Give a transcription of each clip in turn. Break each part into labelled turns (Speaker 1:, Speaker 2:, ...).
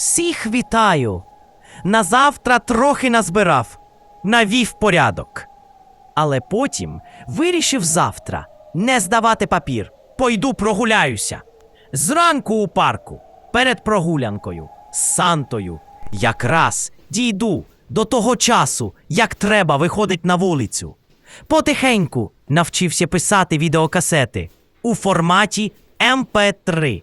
Speaker 1: Всіх вітаю. На завтра трохи назбирав, навів порядок. Але потім вирішив завтра не здавати папір. Пойду прогуляюся. Зранку у парку, перед прогулянкою, з Сантою, якраз дійду до того часу, як треба виходить на вулицю. Потихеньку навчився писати відеокасети у форматі MP3.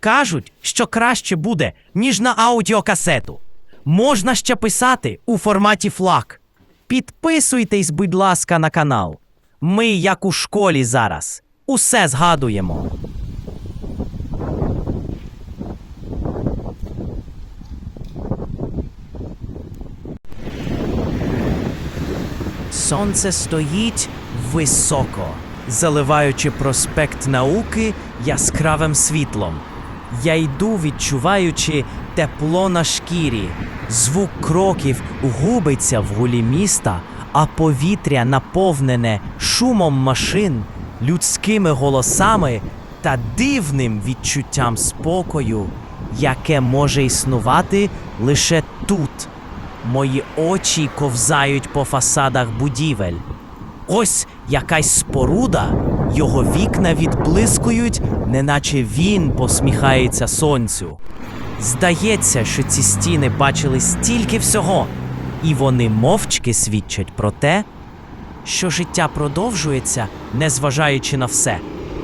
Speaker 1: Кажуть, що краще буде, ніж на аудіокасету. Можна ще писати у форматі флаг. Підписуйтесь, будь ласка, на канал. Ми, як у школі зараз, усе згадуємо. Сонце стоїть високо, заливаючи проспект науки яскравим світлом. Я йду, відчуваючи тепло на шкірі. Звук кроків губиться в гулі міста, а повітря наповнене шумом машин, людськими голосами та дивним відчуттям спокою, яке може існувати лише тут. Мої очі ковзають по фасадах будівель. Ось якась споруда, його вікна відблискують, неначе він посміхається сонцю. Здається, що ці стіни бачили стільки всього, і вони мовчки свідчать про те, що життя продовжується, незважаючи на все.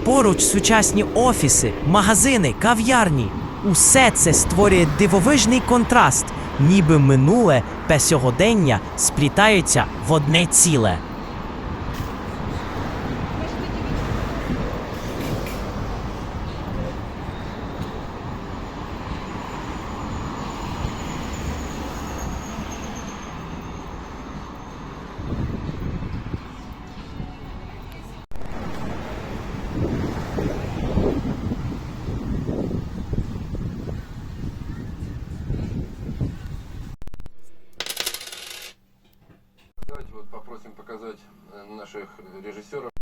Speaker 1: Поруч сучасні офіси, магазини, кав'ярні. Усе це створює дивовижний контраст, ніби минуле та сьогодення сплітаються в одне ціле.
Speaker 2: Давайте вот попросим показать э, наших режиссеров.